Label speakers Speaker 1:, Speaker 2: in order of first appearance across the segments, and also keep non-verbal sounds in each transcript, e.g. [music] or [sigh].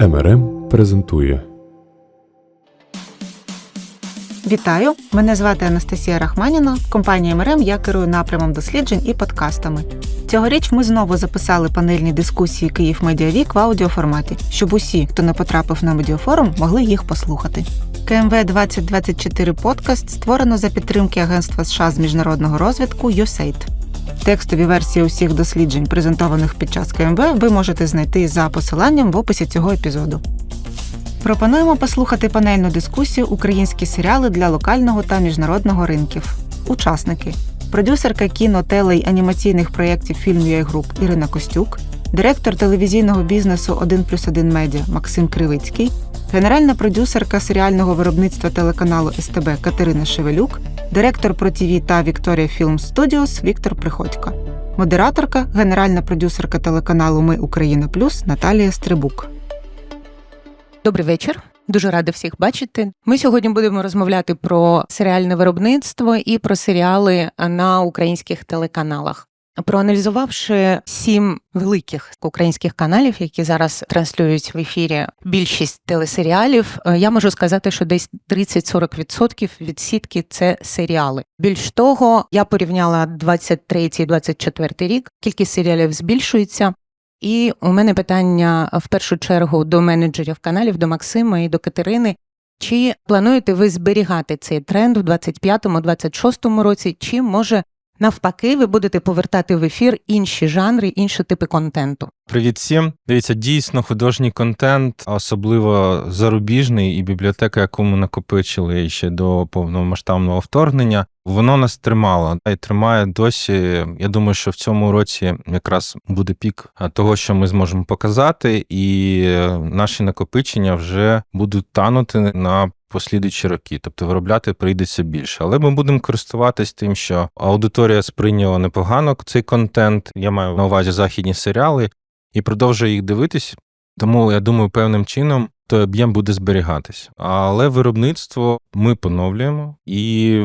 Speaker 1: МРМ презентує
Speaker 2: Вітаю! Мене звати Анастасія Рахманіна. В компанії МРМ я керую напрямом досліджень і подкастами. Цьогоріч ми знову записали панельні дискусії Київ Медіавік в аудіоформаті, щоб усі, хто не потрапив на медіафорум, могли їх послухати. КМВ 2024 подкаст створено за підтримки Агентства США з міжнародного розвитку USAID. Текстові версії усіх досліджень, презентованих під час КМВ, ви можете знайти за посиланням в описі цього епізоду. Пропонуємо послухати панельну дискусію Українські серіали для локального та міжнародного ринків. Учасники: продюсерка кіно, теле й анімаційних проєктів Film.ua Group Ірина Костюк, директор телевізійного бізнесу 1 плюс 1 медіа Максим Кривицький, генеральна продюсерка серіального виробництва телеканалу СТБ Катерина Шевелюк, директор ProTV та Вікторія Філм Studios Віктор Приходько, модераторка, генеральна продюсерка телеканалу Ми Україна Плюс Наталія Стрибук.
Speaker 3: Добрий вечір. Дуже рада всіх бачити. Ми сьогодні будемо розмовляти про серіальне виробництво і про серіали на українських телеканалах. Проаналізувавши сім великих українських каналів, які зараз транслюють в ефірі більшість телесеріалів, е, я можу сказати, що десь 30-40% від сітки це серіали. Більш того, я порівняла 23-24 рік. Кількість серіалів збільшується. І у мене питання в першу чергу до менеджерів каналів, до Максима і до Катерини. Чи плануєте ви зберігати цей тренд в 25-26 році, чи може навпаки ви будете повертати в ефір інші жанри, інші типи контенту?
Speaker 4: Привіт всім. Дивіться, дійсно художній контент, особливо зарубіжний, і бібліотека, яку ми накопичили ще до повномасштабного вторгнення, воно нас тримало і тримає досі. Я думаю, що в цьому році якраз буде пік того, що ми зможемо показати, і наші накопичення вже будуть танути на послідуючі роки, тобто виробляти прийдеться більше. Але ми будемо користуватись тим, що аудиторія сприйняла непогано цей контент. Я маю на увазі західні серіали і продовжує їх дивитись. Тому я думаю, певним чином той об'єм буде зберігатись. Але виробництво ми поновлюємо і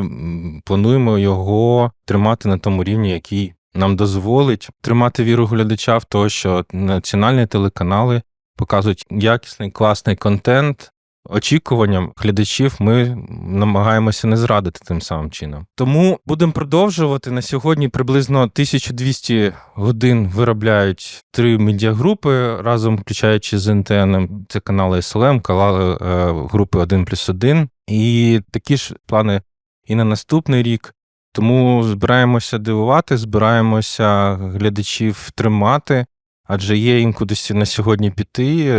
Speaker 4: плануємо його тримати на тому рівні, який нам дозволить тримати віру глядача в те, що національні телеканали показують якісний класний контент. Очікуванням глядачів ми намагаємося не зрадити тим самим чином. Тому будемо продовжувати на сьогодні. Приблизно 1200 годин виробляють три медіагрупи разом, включаючи з НТН. Це канали СЛМ, канали е, групи 1 плюс 1. І такі ж плани і на наступний рік. Тому збираємося дивувати, збираємося глядачів тримати. Адже є їм кудись на сьогодні піти.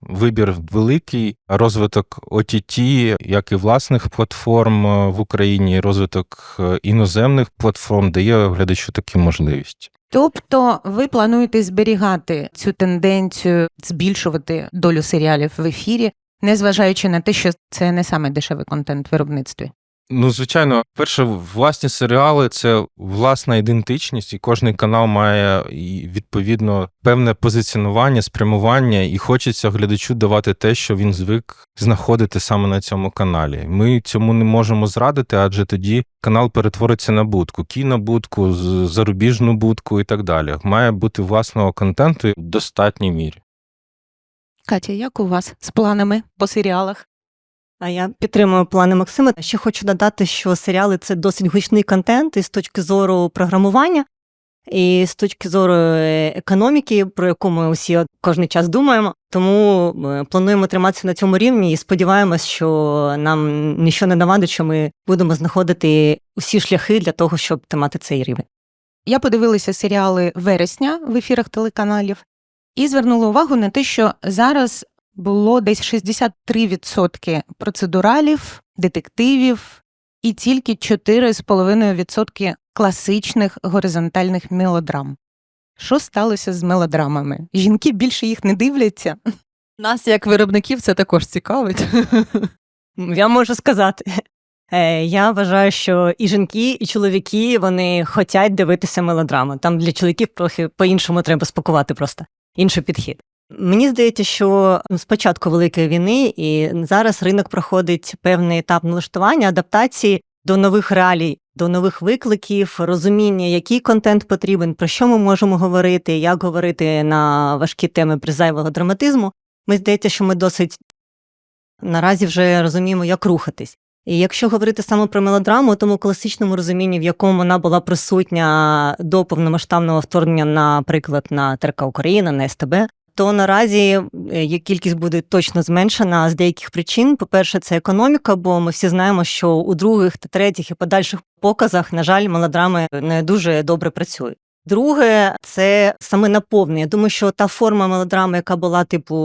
Speaker 4: Вибір великий, розвиток OTT, як і власних платформ в Україні, розвиток іноземних платформ дає глядачу таку можливість.
Speaker 3: Тобто ви плануєте зберігати цю тенденцію, збільшувати долю серіалів в ефірі, незважаючи на те, що це не саме дешевий контент виробництві.
Speaker 4: Ну, звичайно, перше, власні серіали це власна ідентичність, і кожний канал має відповідно певне позиціонування, спрямування, і хочеться глядачу давати те, що він звик знаходити саме на цьому каналі. Ми цьому не можемо зрадити, адже тоді канал перетвориться на будку, кінобудку, зарубіжну будку і так далі. Має бути власного контенту в достатній мірі.
Speaker 3: Катя, як у вас з планами по серіалах?
Speaker 5: А я підтримую плани Максима. Ще хочу додати, що серіали це досить гучний контент і з точки зору програмування, і з точки зору економіки, про яку ми усі кожен час думаємо. Тому плануємо триматися на цьому рівні і сподіваємось, що нам нічого не навадить, що ми будемо знаходити усі шляхи для того, щоб тримати цей рівень.
Speaker 3: Я подивилася серіали вересня в ефірах телеканалів і звернула увагу на те, що зараз було десь 63% процедуралів, детективів і тільки 4,5% класичних горизонтальних мелодрам. Що сталося з мелодрамами? Жінки більше їх не дивляться.
Speaker 6: Нас, як виробників, це також цікавить.
Speaker 5: Я можу сказати. Е, я вважаю, що і жінки, і чоловіки вони хочуть дивитися мелодрами. Там для чоловіків трохи по-іншому треба спакувати просто інший підхід. Мені здається, що з початку великої війни і зараз ринок проходить певний етап налаштування, адаптації до нових реалій, до нових викликів, розуміння, який контент потрібен, про що ми можемо говорити, як говорити на важкі теми без зайвого драматизму. Ми здається, що ми досить наразі вже розуміємо, як рухатись. І якщо говорити саме про мелодраму, у тому класичному розумінні, в якому вона була присутня до повномасштабного вторгнення, наприклад, на ТРК Україна, на СТБ, то наразі е, кількість буде точно зменшена з деяких причин. По-перше, це економіка, бо ми всі знаємо, що у других та третіх і подальших показах, на жаль, мелодрами не дуже добре працюють. Друге, це саме наповнення. Я думаю, що та форма мелодрами, яка була, типу,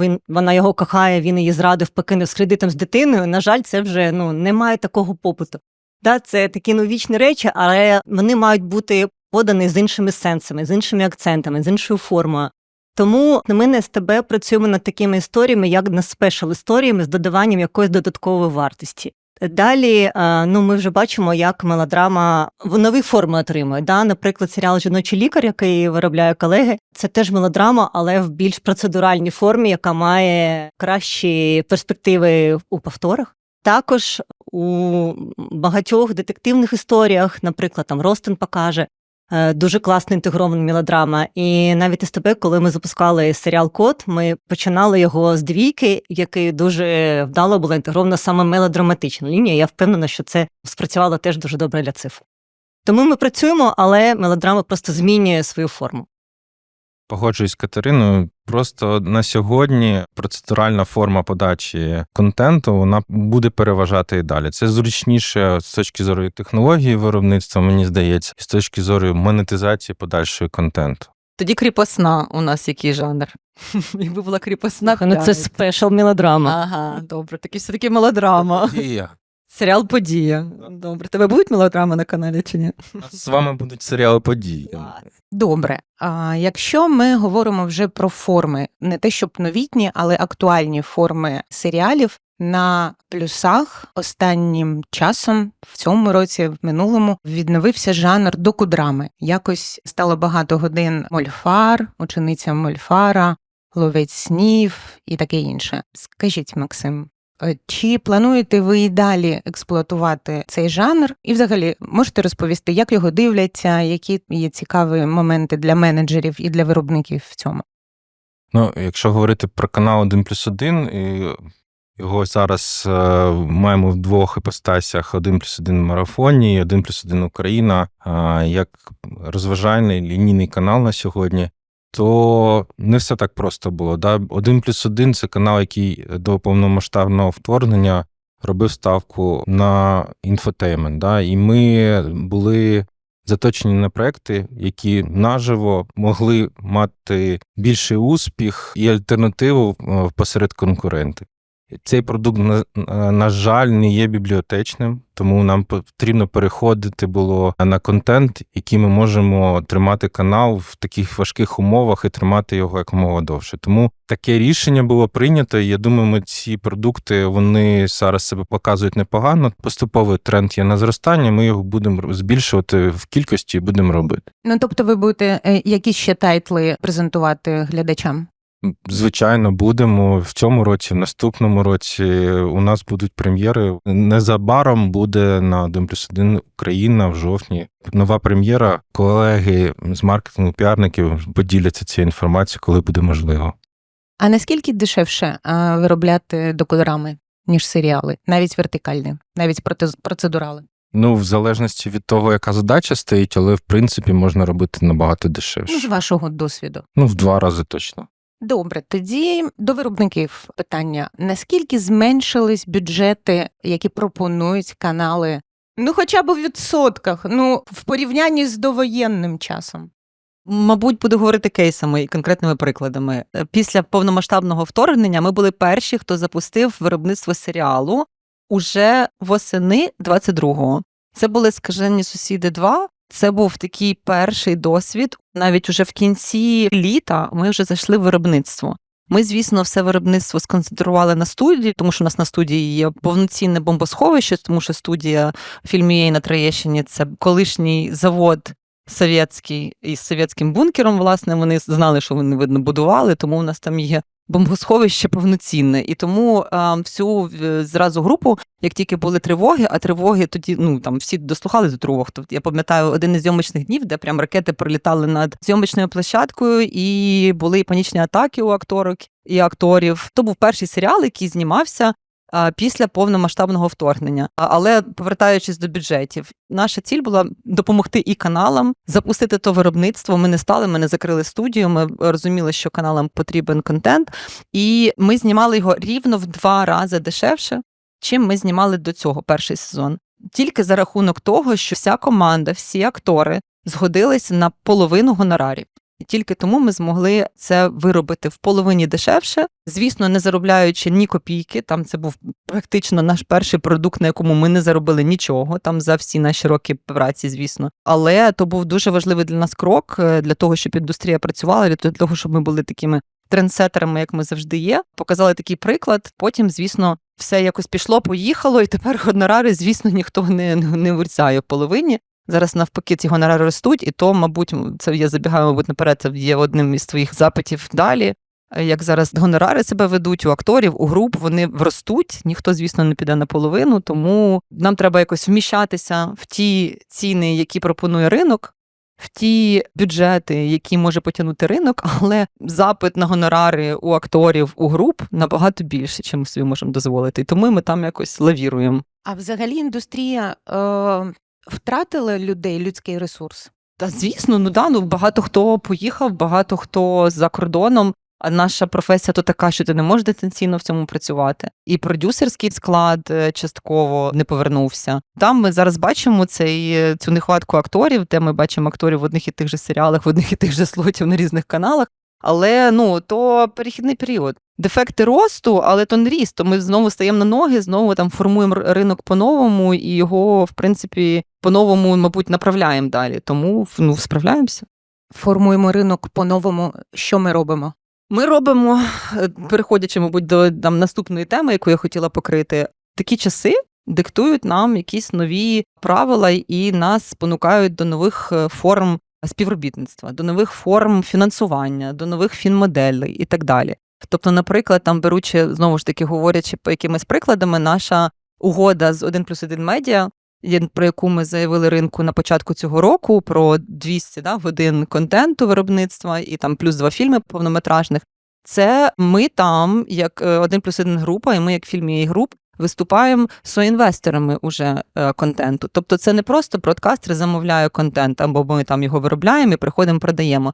Speaker 5: він, вона його кохає, він її зрадив, покинув з кредитом з дитиною. На жаль, це вже ну немає такого попиту. Да, це такі ну, вічні речі, але вони мають бути подані з іншими сенсами, з іншими акцентами, з іншою формою. Тому ми на СТБ працюємо над такими історіями, як над спешл історіями з додаванням якоїсь додаткової вартості. Далі, е, ну ми вже бачимо, як мелодрама в нові форми отримує. Да? Наприклад, серіал Жіночий лікар, який виробляє колеги, це теж мелодрама, але в більш процедуральній формі, яка має кращі перспективи у повторах. Також у багатьох детективних історіях, наприклад, там Ростин покаже. Е, Дуже класно інтегрована мелодрама. І навіть із тебе, коли ми запускали серіал Код, ми починали його з двійки, який дуже вдало була інтегрована саме мелодраматична лінія. Я впевнена, що це спрацювало теж дуже добре для цифр. Тому ми працюємо, але мелодрама просто змінює свою форму.
Speaker 4: Погоджуюсь з Катериною. Просто на сьогодні процедуральна форма подачі контенту вона буде переважати і далі. Це зручніше з точки зору технології виробництва, мені здається, і з точки зору монетизації подальшої контенту.
Speaker 6: Тоді кріпосна у нас який жанр. [laughs] Якби була кріпосна.
Speaker 5: Ну, це спешл мелодрама.
Speaker 6: Ага, добре. Такий все-таки мелодрама. Серіал Подія. Добре. Тебе будуть мелодрами на каналі чи ні?
Speaker 4: З вами будуть серіали події.
Speaker 3: Добре. А якщо ми говоримо вже про форми, не те щоб новітні, але актуальні форми серіалів. На плюсах останнім часом в цьому році, в минулому, відновився жанр докудрами. Якось стало багато годин Мольфар, учениця Мольфара, ловець снів і таке інше. Скажіть, Максим, чи плануєте ви і далі експлуатувати цей жанр? І взагалі можете розповісти, як його дивляться, які є цікаві моменти для менеджерів і для виробників в цьому?
Speaker 4: Ну, якщо говорити про канал 1 плюс 1, і його зараз е, маємо в двох іпостасях: 1 плюс 1 в марафоні і 1 плюс 1 Україна, е, як розважальний лінійний канал на сьогодні. То не все так просто було. Да? Один плюс один це канал, який до повномасштабного вторгнення робив ставку на інфотеймент. Да? І ми були заточені на проекти, які наживо могли мати більший успіх і альтернативу е, посеред конкурентів. Цей продукт, на, жаль, не є бібліотечним, тому нам потрібно переходити було на контент, який ми можемо тримати канал в таких важких умовах і тримати його якомога довше. Тому таке рішення було прийнято. Я думаю, ми ці продукти вони зараз себе показують непогано. Поступовий тренд є на зростання. Ми його будемо збільшувати в кількості і будемо робити.
Speaker 3: Ну тобто, ви будете е, якісь ще тайтли презентувати глядачам?
Speaker 4: Звичайно, будемо в цьому році, в наступному році. У нас будуть прем'єри. Незабаром буде на 1 плюс 1 Україна в жовтні. Нова прем'єра. Колеги з маркетингу піарників поділяться цією інформацією, коли буде можливо.
Speaker 3: А наскільки дешевше виробляти докудрами, ніж серіали, навіть вертикальні, навіть процедурали?
Speaker 4: Ну, в залежності від того, яка задача стоїть, але в принципі можна робити набагато дешевше.
Speaker 3: Ну, з вашого досвіду.
Speaker 4: Ну, в два рази точно.
Speaker 3: Добре, тоді до виробників питання: наскільки зменшились бюджети, які пропонують канали? Ну, хоча б у відсотках, ну в порівнянні з довоєнним часом.
Speaker 6: Мабуть, буду говорити кейсами і конкретними прикладами. Е, Після повномасштабного вторгнення ми були перші, хто запустив виробництво серіалу уже восени 22-го. Це були скажені сусіди 2. Це був такий перший досвід. Навіть уже в кінці літа ми вже зайшли в виробництво. Ми, звісно, все виробництво сконцентрували на студії, тому що у нас на студії є повноцінне бомбосховище, тому що студія фільмієї на Троєщині це колишній завод совєтський із совєтським бункером. Власне, вони знали, що вони видно будували, тому у нас там є бомбосховище повноцінне. І тому а, всю е, зразу групу, як тільки були тривоги, а тривоги тоді ну там всі дослухали до тривог. Тобто я пам'ятаю один із зйомочних днів, де прям ракети пролітали над зйомочною площадкою, і були панічні атаки у акторок і акторів. То був перший серіал, який знімався. Після повномасштабного вторгнення, але повертаючись до бюджетів, наша ціль була допомогти і каналам запустити то виробництво. Ми не стали, ми не закрили студію. Ми розуміли, що каналам потрібен контент, і ми знімали його рівно в два рази дешевше, чим ми знімали до цього перший сезон. Тільки за рахунок того, що вся команда, всі актори згодились на половину гонорарів. І тільки тому ми змогли це виробити в половині дешевше, звісно, не заробляючи ні копійки. Там це був практично наш перший продукт, на якому ми не заробили нічого там за всі наші роки праці, звісно. Але то був дуже важливий для нас крок е, для того, щоб індустрія працювала, для того, щоб ми були такими трендсетерами, як ми завжди є. Показали такий приклад. Потім, звісно, все якось пішло, поїхало, і тепер гонорари, звісно, ніхто не, не, не в половині. Зараз навпаки ці гонорари ростуть, і то, мабуть, це я забігаю, мабуть, наперед, це є одним із твоїх запитів далі. Е, Як зараз гонорари себе ведуть у акторів, у груп, вони ростуть, ніхто, звісно, не піде наполовину, тому нам треба якось вміщатися в ті ціни, які пропонує ринок, в ті бюджети, які може потягнути ринок, але запит на гонорари у акторів, у груп набагато більше, чим ми собі можемо дозволити. Тому ми там якось лавіруємо.
Speaker 3: А взагалі індустрія е, втратила людей, людський ресурс.
Speaker 6: Та звісно, ну да, ну багато хто поїхав, багато хто за кордоном. А наша професія то така, що ти не можеш дистанційно в цьому працювати. І продюсерський склад е, частково не повернувся. Там ми зараз бачимо цей е, цю нехватку акторів, де ми бачимо акторів в одних і тих же серіалах, в одних і тих же слотів на різних каналах. Але ну то перехідний період. Дефекти росту, але то не ріст. То ми знову стаємо на ноги, знову там формуємо ринок по-новому, і його, в принципі, по-новому, мабуть, направляємо далі. Тому ну, справляємося.
Speaker 3: Формуємо ринок по-новому. Що ми робимо?
Speaker 6: Ми робимо, е, переходячи, мабуть, до там, наступної теми, яку я хотіла покрити, такі часи диктують нам якісь нові правила і нас спонукають до нових е, форм співробітництва, до нових форм фінансування, до нових фінмоделей і так далі. Тобто, наприклад, там беручи знову ж таки говорячи по якимись прикладами, наша угода з 1 плюс 1 медіа, про яку ми заявили ринку на початку цього року, про 200 да, годин контенту виробництва і там плюс два фільми повнометражних. Це ми там, як е, 1 плюс 1 група, і ми, як фільм і груп, виступаємо соінвесторами уже е, контенту. Тобто, це не просто бродкастер замовляє контент, або ми там його виробляємо і приходимо, продаємо.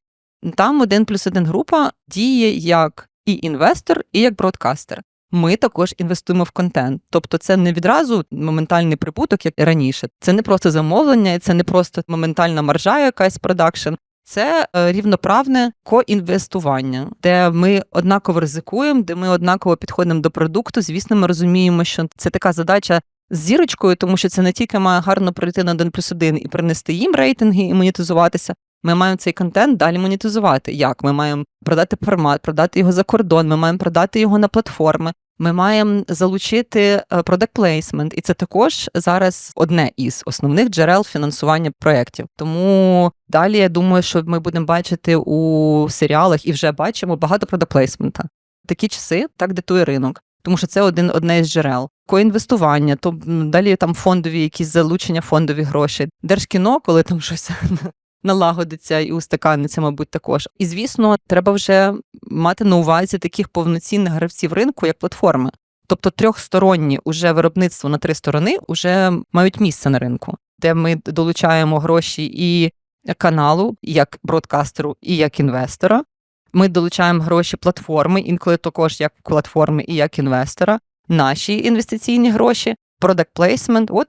Speaker 6: Там 1 плюс 1 група діє як і інвестор, і як бродкастер. Ми також інвестуємо в контент. Тобто, це не відразу моментальний прибуток, як і раніше. Це не просто замовлення, це не просто моментальна маржа, якась продакшн. Це е, рівноправне коінвестування, де ми однаково ризикуємо, де ми однаково підходимо до продукту. Звісно, ми розуміємо, що це така задача з зірочкою, тому що це не тільки має гарно пройти на 1 плюс 1 і принести їм рейтинги і монетизуватися. Ми маємо цей контент далі монетизувати. Як? Ми маємо продати формат, продати його за кордон, ми маємо продати його на платформи. Ми маємо залучити е, product placement, і це також зараз одне із основних джерел фінансування проєктів. Тому далі я думаю, що ми будемо бачити у серіалах і вже бачимо багато product placement. Такі часи так диктує ринок, тому що це один одне із джерел. Коінвестування, то далі там фондові, якісь залучення, фондові гроші, держкіно, коли там щось [laughs] налагодиться і устаканиться, мабуть, також. І звісно, треба вже мати на увазі таких повноцінних гравців ринку, як платформи. Тобто трьохсторонні уже виробництво на три сторони вже мають місце на ринку, де ми долучаємо гроші і каналу, як бродкастеру, і як інвестора. Ми долучаємо гроші платформи, інколи також як платформи і як інвестора, наші інвестиційні гроші, product placement, От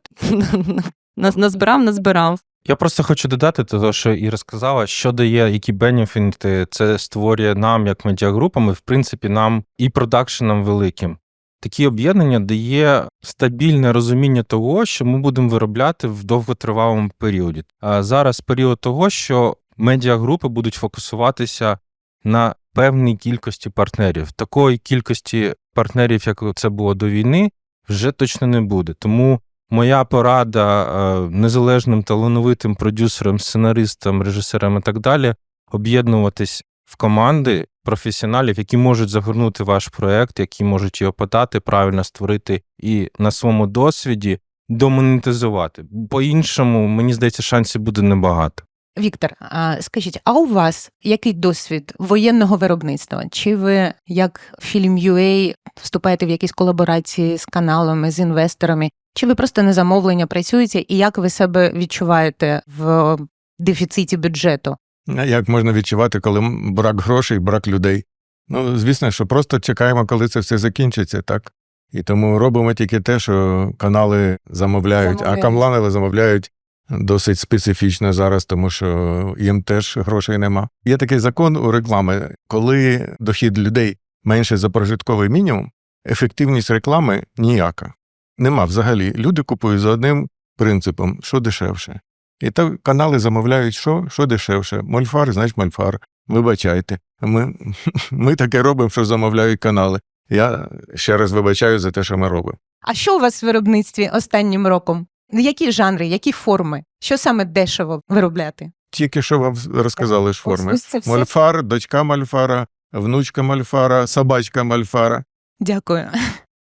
Speaker 6: [laughs] назбирав, назбирав.
Speaker 4: Я просто хочу додати того, що і розказала, що дає, які бенефіти це створює нам, як медіагрупам, і в принципі нам і продакшенам великим. Такі об'єднання дає стабільне розуміння того, що ми будемо виробляти в довготривалому періоді. А зараз період того, що медіагрупи будуть фокусуватися на певній кількості партнерів. Такої кількості партнерів, як це було до війни, вже точно не буде. Тому моя порада е, незалежним талановитим продюсерам, сценаристам, режисерам і так далі об'єднуватись в команди професіоналів, які можуть загорнути ваш проект, які можуть його подати, правильно створити і на своєму досвіді домонетизувати. По-іншому, мені здається, шансів буде небагато.
Speaker 3: Віктор, а скажіть, а у вас який досвід воєнного виробництва? Чи ви як фільм UA вступаєте в якісь колаборації з каналами, з інвесторами? Чи ви просто на замовлення працюєте, і як ви себе відчуваєте в дефіциті бюджету?
Speaker 7: Як можна відчувати, коли брак грошей, брак людей? Ну, звісно, що просто чекаємо, коли це все закінчиться, так? І тому робимо тільки те, що канали замовляють,
Speaker 3: Замовляють.
Speaker 7: а канали замовляють досить специфічно зараз, тому що їм теж грошей нема. Є такий закон у реклами, коли дохід людей менше за прожитковий мінімум, ефективність реклами ніяка. Нема взагалі. Люди купують за одним принципом, що дешевше. І так канали замовляють, що, що дешевше. Мольфар, значить мольфар. Вибачайте. Ми, [laughs] ми таке робимо, що замовляють канали. Я ще раз вибачаю за те, що ми робимо.
Speaker 3: А що у вас в виробництві останнім роком? Які жанри, які форми? Що саме дешево виробляти?
Speaker 7: Тільки що вам розказали ж форми.
Speaker 3: Ось все.
Speaker 7: Мольфар, дочка мольфара, внучка мольфара, собачка мольфара.
Speaker 3: Дякую.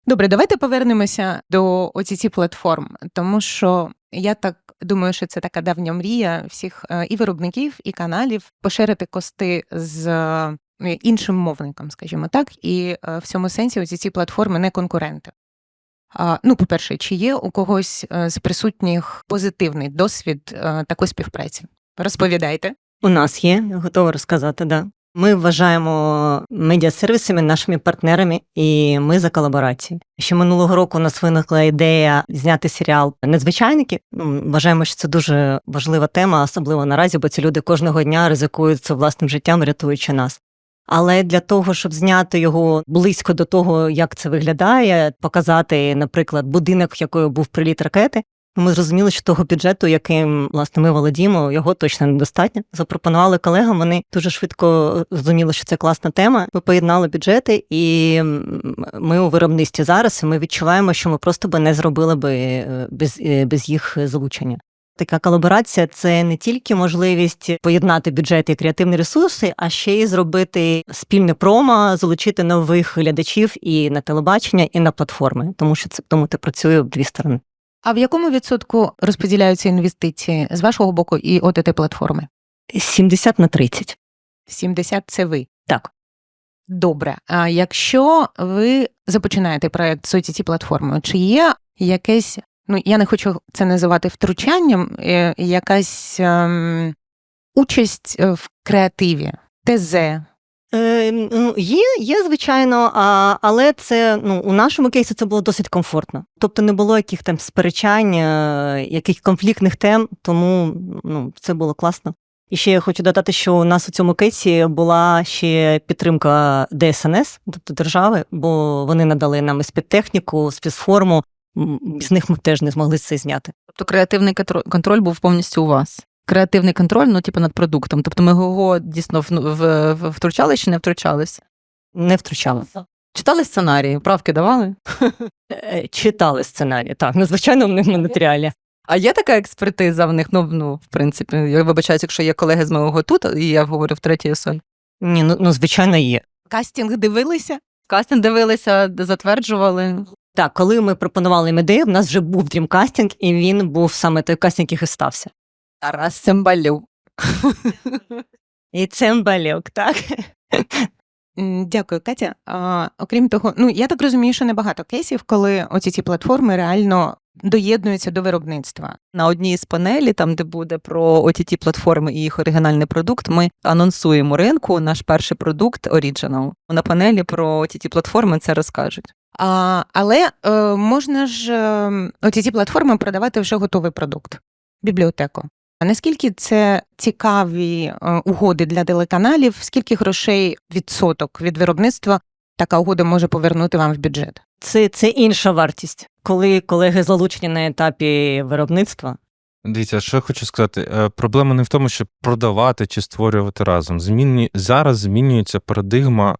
Speaker 3: Добре, давайте повернемося до оці платформ, тому що я так думаю, що це така давня мрія всіх е, і виробників, і каналів поширити кости з е, іншим мовником, скажімо так, і е, в цьому сенсі оці ці платформи не конкуренти. Ну, по-перше, чи є у когось з присутніх позитивний досвід такої співпраці? Розповідайте.
Speaker 5: У нас є, готова розказати, да. Ми вважаємо медіасервісами нашими партнерами, і ми за колаборації. Ще минулого року у нас виникла ідея зняти серіал Незвичайники. Ну, вважаємо, що це дуже важлива тема, особливо наразі, бо ці люди кожного дня ризикують власним життям, рятуючи нас. Але для того, щоб зняти його близько до того, як це виглядає, показати, наприклад, будинок, в якої був приліт ракети, ми зрозуміли, що того бюджету, яким власне ми володіємо, його точно недостатньо. Запропонували колегам. Вони дуже швидко зрозуміли, що це класна тема. Ми поєднали бюджети, і ми у виробництві зараз. І ми відчуваємо, що ми просто би не зробили би е, без, е, без їх залучення. Така колаборація це не тільки можливість поєднати бюджети і креативні ресурси, а ще й зробити спільне промо, залучити нових глядачів і на телебачення, і на платформи, тому що це тому ти працює в дві сторони.
Speaker 3: А в якому відсотку розподіляються інвестиції з вашого боку і ОТТ платформи?
Speaker 5: 70 на 30.
Speaker 3: 70 – це ви.
Speaker 5: Так.
Speaker 3: Добре. А якщо ви започинаєте проект з ці платформою, чи є якесь, ну я не хочу це називати втручанням, е, якась ем, участь е, в креативі, ТЗ?
Speaker 5: Е, ну, є, є, звичайно, але це ну, у нашому кейсі це було досить комфортно. Тобто не було яких там сперечань, е, яких конфліктних тем, тому ну, це було класно. І ще я хочу додати, що у нас у цьому кейсі була ще підтримка ДСНС, тобто держави, бо вони надали нам і спецтехніку, спецформу. Без них ми теж не змогли це зняти.
Speaker 6: Тобто креативний контро- контроль був повністю у вас. Креативний контроль, ну, типу, над продуктом. Тобто ми його дійсно в, в, в, втручались чи не втручались?
Speaker 5: Не втручали.
Speaker 6: Читали сценарії, правки давали?
Speaker 5: Е, Читали сценарій, так, ну, звичайно, в них на матеріалі.
Speaker 6: А є така експертиза в них? Ну, ну в принципі, я вибачаюся, якщо є колеги з мого тут, і я говорю в третій особі.
Speaker 5: Ні, ну, ну звичайно, є.
Speaker 3: Кастинг дивилися?
Speaker 6: Кастинг дивилися, затверджували.
Speaker 5: Так, коли ми пропонували їм ідею, в нас вже був дрімкастинг, і він був саме той кастинг, який і стався.
Speaker 6: Тарас Цимбалюк. [laughs]
Speaker 5: І цимбалюк, так?
Speaker 3: Дякую, Катя. А, окрім того, ну я так розумію, що небагато кейсів, коли оці ці платформи реально доєднуються до виробництва.
Speaker 6: На одній з панелі, там де буде про ott платформи і їх оригінальний продукт, ми анонсуємо ринку наш перший продукт Original. На панелі про ott платформи це розкажуть.
Speaker 3: А, але е, можна ж е, оці ці платформи продавати вже готовий продукт, бібліотеку. А наскільки це цікаві е, угоди для телеканалів, скільки грошей відсоток від виробництва така угода може повернути вам в бюджет?
Speaker 5: Це, це інша вартість. Коли колеги залучені на етапі виробництва,
Speaker 4: Дивіться, що я хочу сказати, Е, проблема не в тому, щоб продавати чи створювати разом. Змінні... Зараз змінюється парадигма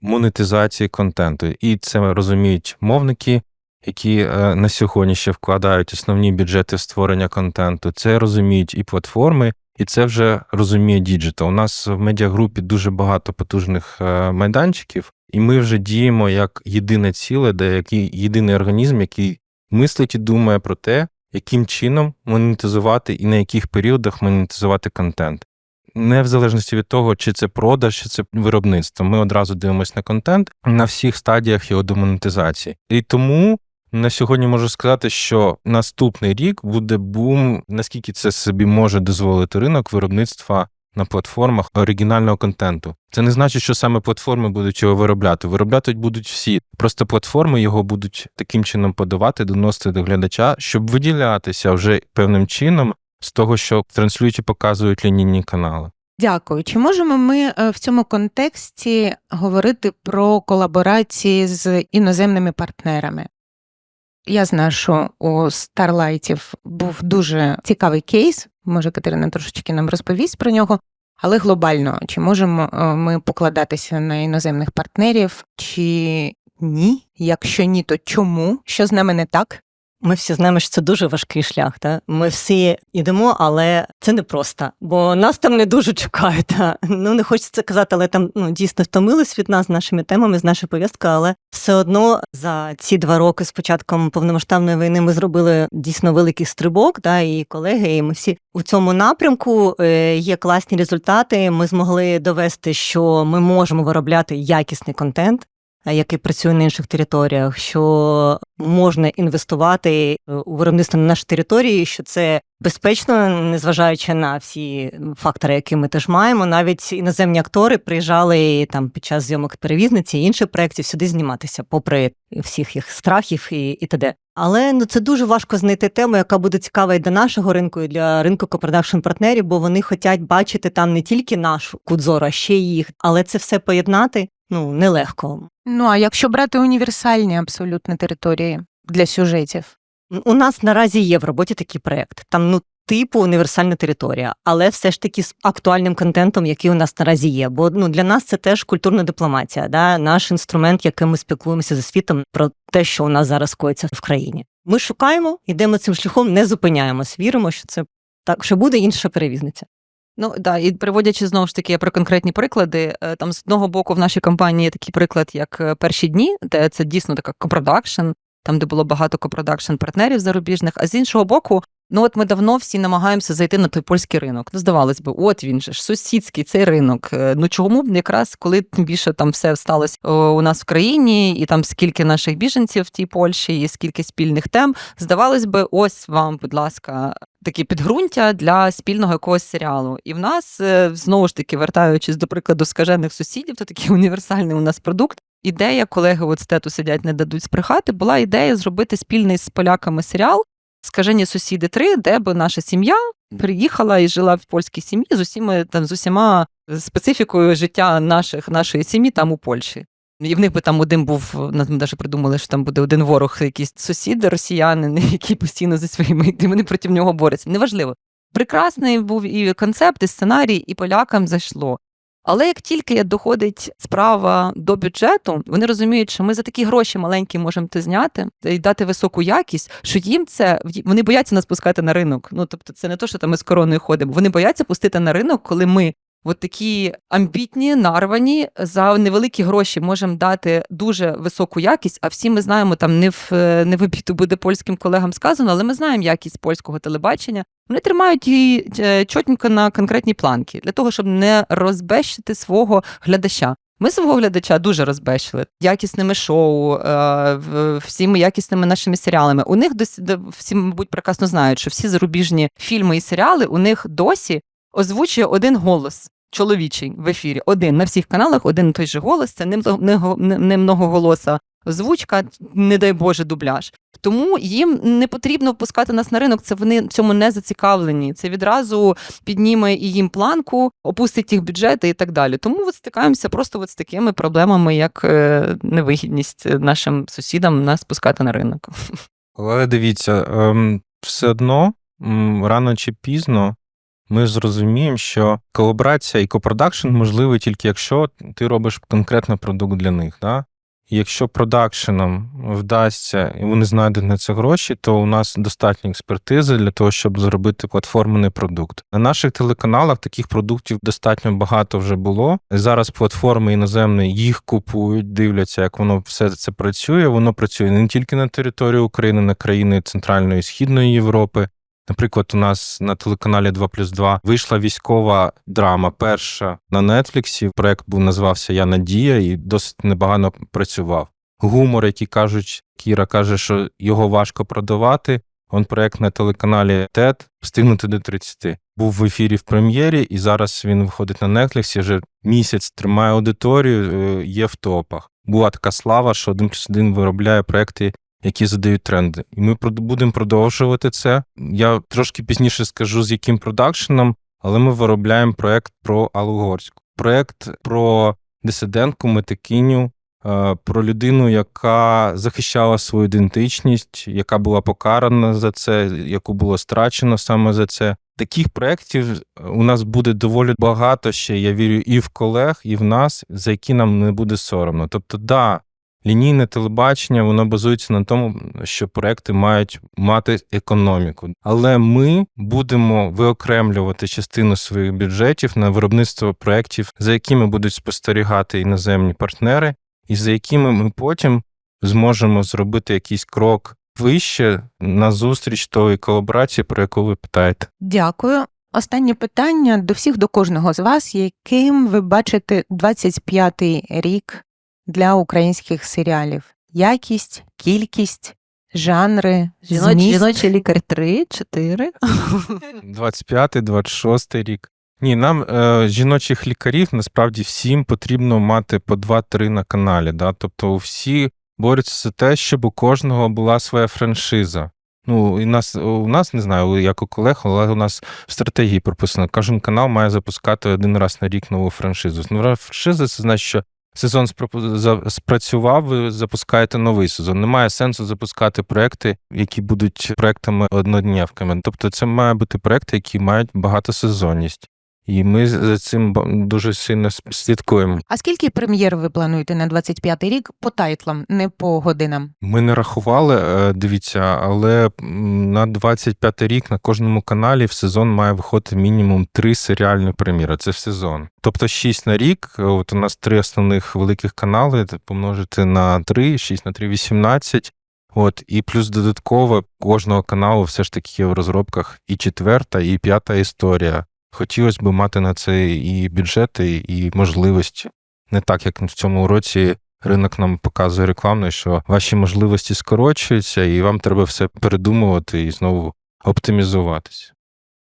Speaker 4: монетизації контенту, і це розуміють мовники, які е, на сьогодні ще вкладають основні бюджети в створення контенту. Це розуміють і платформи, і це вже розуміє діджитал. У нас в медіагрупі дуже багато потужних е, майданчиків, і ми вже діємо як єдине ціле, де який єдиний організм, який мислить і думає про те, яким чином монетизувати і на яких періодах монетизувати контент. Не в залежності від того, чи це продаж, чи це виробництво. Ми одразу дивимося на контент на всіх стадіях його демонетизації. І тому на сьогодні можу сказати, що наступний рік буде бум, наскільки це собі може дозволити ринок виробництва на платформах оригінального контенту. Це не значить, що саме платформи будуть його виробляти. Виробляти будуть всі. Просто платформи його будуть таким чином подавати, доносити до глядача, щоб виділятися вже певним чином з того, що транслюють і показують лінійні канали.
Speaker 3: Дякую. Чи можемо ми е, в цьому контексті говорити про колаборації з іноземними партнерами? Я знаю, що у Старлайтів був дуже цікавий кейс. Може, Катерина трошечки нам розповість про нього. Але глобально, чи можемо е, ми покладатися на іноземних партнерів, чи ні? Якщо ні, то чому? Що з нами не так?
Speaker 5: Ми всі знаємо, що це дуже важкий шлях. Та? Ми всі йдемо, але це не просто, бо нас там не дуже чекають. Та? Ну не хочеться казати, але там ну дійсно втомились від нас з нашими темами, з нашої повістки. Але все одно за ці два роки з початком повномасштабної війни ми зробили дійсно великий стрибок. Та і колеги, і ми всі у цьому напрямку е, є класні результати. Ми змогли довести, що ми можемо виробляти якісний контент. Е, Який працює на інших територіях, що можна інвестувати е, у виробництво на нашій території, що це безпечно, незважаючи на всі фактори, які ми теж маємо. Навіть іноземні актори приїжджали там під час зйомок перевізниці і інших проєктів сюди зніматися, попри всіх їх страхів і, і т.д. Але ну це дуже важко знайти тему, яка буде цікава і для нашого ринку, і для ринку копродакшн партнерів, бо вони хочуть бачити там не тільки нашу кудзору, а ще їх. Але це все поєднати ну нелегко.
Speaker 3: Ну а якщо брати універсальні абсолютно території для сюжетів?
Speaker 5: У нас наразі є в роботі такий проект. Там ну типу універсальна територія, але все ж таки з актуальним контентом, який у нас наразі є. Бо ну для нас це теж культурна дипломатія, да? наш інструмент, яким ми спілкуємося зі світом про те, що у нас зараз коїться в країні. Ми шукаємо, йдемо цим шляхом, не зупиняємось. Віримо, що це так, що буде інша перевізниця.
Speaker 6: Ну да, і приводячи знову ж таки про конкретні приклади, е, там з одного боку в нашій компанії є такий приклад, як е, перші дні, де це дійсно така копродакшн, там де було багато копродакшн партнерів зарубіжних. А з іншого боку, ну от ми давно всі намагаємося зайти на той польський ринок. Ну, здавалось би, от він же ж сусідський цей ринок. Е, Ну чому б якраз коли тим більше там все сталося у нас в країні, і там скільки наших біженців в тій Польщі, і скільки спільних тем, здавалось би, ось вам, будь ласка, такі підґрунтя для спільного якогось серіалу. І в нас е, знову ж таки, вертаючись до прикладу скажених сусідів, то такий [laughs] універсальний у нас продукт. Ідея, колеги от з тету сидять, не дадуть сприхати, була ідея зробити спільний з поляками серіал Скажені сусіди 3, де би наша сім'я приїхала і жила в польській сім'ї з усіма там з усіма специфікою життя наших нашої сім'ї там у Польщі. І в них би там один був, ми навіть придумали, що там буде один ворог, якийсь сусід, росіянин, [laughs] який постійно зі своїми, і вони проти нього борються. Неважливо. Прекрасний був і концепт, і сценарій, і полякам зайшло. Але як тільки доходить справа до бюджету, вони розуміють, що ми за такі гроші маленькі можемо це зняти і дати високу якість, що їм це вони бояться нас пускати на ринок. Ну тобто, це не то, що там ми з короною ходимо. Вони бояться пустити на ринок, коли ми от такі амбітні, нарвані за невеликі гроші можемо дати дуже високу якість. А всі ми знаємо, там не в не в обіду буде польським колегам сказано, але ми знаємо якість польського телебачення. Вони тримають її е, чотенько на конкретні планки для того, щоб не розбещити свого глядача. Ми свого глядача дуже розбещили якісними шоу, е, всіми якісними нашими серіалами. У них досі всі, мабуть, прекрасно знають, що всі зарубіжні фільми і серіали у них досі озвучує один голос. Чоловічий в ефірі один на всіх каналах, один той же голос. Це не, многоголоса озвучка, не дай Боже, дубляж. Тому їм не потрібно впускати нас на ринок. Це вони в цьому не зацікавлені. Це відразу підніме і їм планку, опустить їх бюджети і так далі. Тому от стикаємося просто от з такими проблемами, як е, невигідність нашим сусідам нас пускати на ринок.
Speaker 4: Але дивіться, ем, все одно рано чи пізно. Ми зрозуміємо, що колаборація і копродакшн можливий тільки якщо ти робиш конкретно продукт для них. Да? Якщо продакшенам вдасться і вони знайдуть на це гроші, то у нас достатньо експертизи для того, щоб зробити платформений продукт. На наших телеканалах таких продуктів достатньо багато вже було. Зараз платформи іноземні їх купують, дивляться, як воно все це працює. Воно працює не тільки на території України, на країни Центральної і Східної Європи. Наприклад, у нас на телеканалі 2 плюс 2 вийшла військова драма. Перша на Нетфліксі. Проект був називався Я Надія і досить непогано працював. Гумор, який кажуть, Кіра каже, що його важко продавати. Он проект на телеканалі ТЕД встигнути до 30. Був в ефірі в прем'єрі, і зараз він виходить на Netflix, вже місяць тримає аудиторію, е, є в топах. Була така слава, що 1 плюс 1 виробляє проекти які задають тренди. І ми будемо продовжувати це. Я трошки пізніше скажу, з яким продакшеном, але ми виробляємо проект про Аллу Горську. Проект про дисидентку, метикиню, е, про людину, яка захищала свою ідентичність, яка була покарана за це, яку було страчено саме за це. Таких проєктів у нас буде доволі багато ще, я вірю, і в колег, і в нас, за які нам не буде соромно. Тобто, да, лінійне телебачення воно базується на тому, що проекти мають мати економіку. Але ми будемо виокремлювати частину своїх бюджетів на виробництво проєктів, за якими будуть спостерігати іноземні партнери, і за якими ми потім зможемо зробити якийсь крок вище на зустріч тої колаборації, про яку ви питаєте.
Speaker 3: Дякую. Останнє питання до всіх, до кожного з вас, яким ви бачите 25-й рік для українських серіалів? Якість, кількість, жанри,
Speaker 6: Жіноч,
Speaker 3: зміст?
Speaker 6: жіночий лікар 3, 4.
Speaker 4: 25 26 рік. Ні, нам е, жіночих лікарів насправді всім потрібно мати по 2-3 на каналі. Да? Тобто всі борються за те, щоб у кожного була своя франшиза. Ну, і нас у нас не знаю, як у колег, але у нас в стратегії прописано, кожен канал має запускати один раз на рік нову франшизу. Нова франшиза це значить, що сезон спрацював, ви запускаєте новий сезон. Немає сенсу запускати проекти, які будуть проектами однодневками. Тобто, це має бути проекти, які мають багатосезонність. І ми за цим дуже сильно слідкуємо.
Speaker 3: А скільки прем'єр ви плануєте на 25-й рік по тайтлам, не по годинам?
Speaker 4: Ми не рахували, е, дивіться, але на 25 рік на кожному каналі в сезон має виходити мінімум три серіальні прем'єри. Це в сезон. Тобто 6 на рік. е, От у нас три основних великих канали. Помножити на 3, 6 на 3, 18. От, і плюс додатково кожного каналу все ж таки є в розробках і четверта, і п'ята історія. Хотілося б мати на це і бюджети, і можливості. Не так, як в цьому році ринок нам показує рекламно, що ваші можливості скорочуються, і вам треба все передумувати і знову оптимізуватися.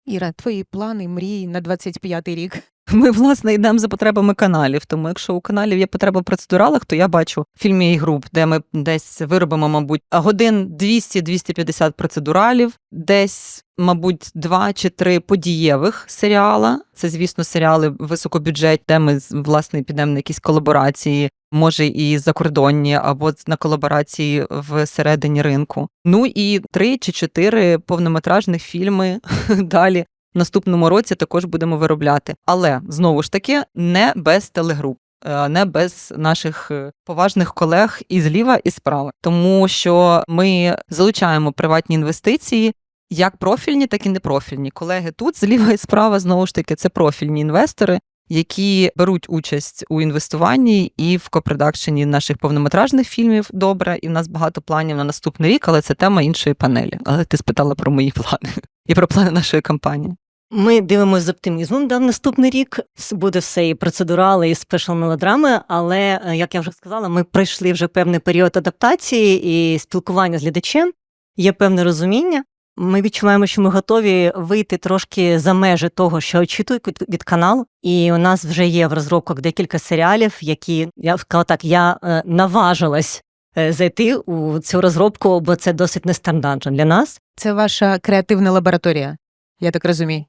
Speaker 3: Іра, твої плани, мрії на 25-й рік. [laughs]
Speaker 6: Ми, власне, йдемо за потребами каналів. Тому якщо у каналів є потреба в процедуралах, то я бачу фільмі і груп, де ми десь виробимо, мабуть, годин 200-250 процедуралів, десь, мабуть, два чи три подієвих серіала. Це, звісно, серіали високобюджет, де ми власне підемо на якісь колаборації. Може, і закордонні, або на колаборації всередині ринку. Ну і три чи чотири повнометражних фільми [laughs] далі наступному році також будемо виробляти. Але знову ж таки не без телегруп. е, Не без наших е, поважних колег і зліва, і справа, тому що ми залучаємо приватні інвестиції, як профільні, так і непрофільні. Колеги тут зліва і справа знову ж таки це профільні інвестори, які беруть участь у інвестуванні і в копродакшені наших повнометражних фільмів. Добре, і в нас багато планів на наступний рік, але це тема іншої панелі. Але ти спитала про мої плани [laughs] і про плани нашої компанії.
Speaker 5: Ми дивимося з оптимізмом да, в наступний рік. Буде все і процедурали, і спешл мелодрами. Але е, як я вже сказала, ми пройшли вже певний період адаптації і спілкування з глядачем. Є певне розуміння. Ми відчуваємо, що ми готові вийти трошки за межі того, що очікують від, каналу. І у нас вже є в розробках декілька серіалів, які я сказала так, я е, наважилась е, зайти у цю розробку, бо це досить нестандартно для нас.
Speaker 3: Це ваша креативна лабораторія, я так розумію.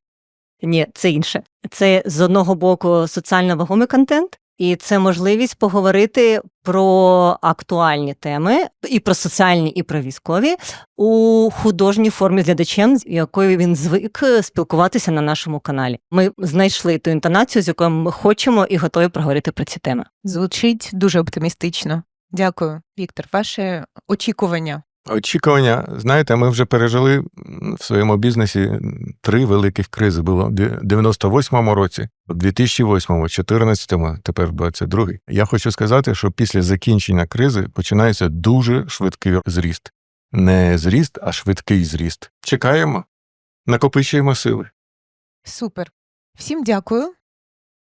Speaker 5: Ні, це інше. Це з одного боку соціально вагомий контент, і це можливість поговорити про актуальні теми і про соціальні, і про військові у художній формі з глядачем, з якою він звик спілкуватися на нашому каналі. Ми знайшли ту інтонацію, з якою ми хочемо і готові проговорити про ці теми.
Speaker 3: Звучить дуже оптимістично. Дякую, Віктор. Ваші очікування.
Speaker 7: Очікування, знаєте, ми вже пережили в своєму бізнесі три великих кризи. Було в 98-му році, в 2008-му, 14-му, тепер 22-й. Я хочу сказати, що після закінчення кризи починається дуже швидкий зріст. Не зріст, а швидкий зріст. Чекаємо, накопичуємо сили.
Speaker 3: Супер. Всім дякую.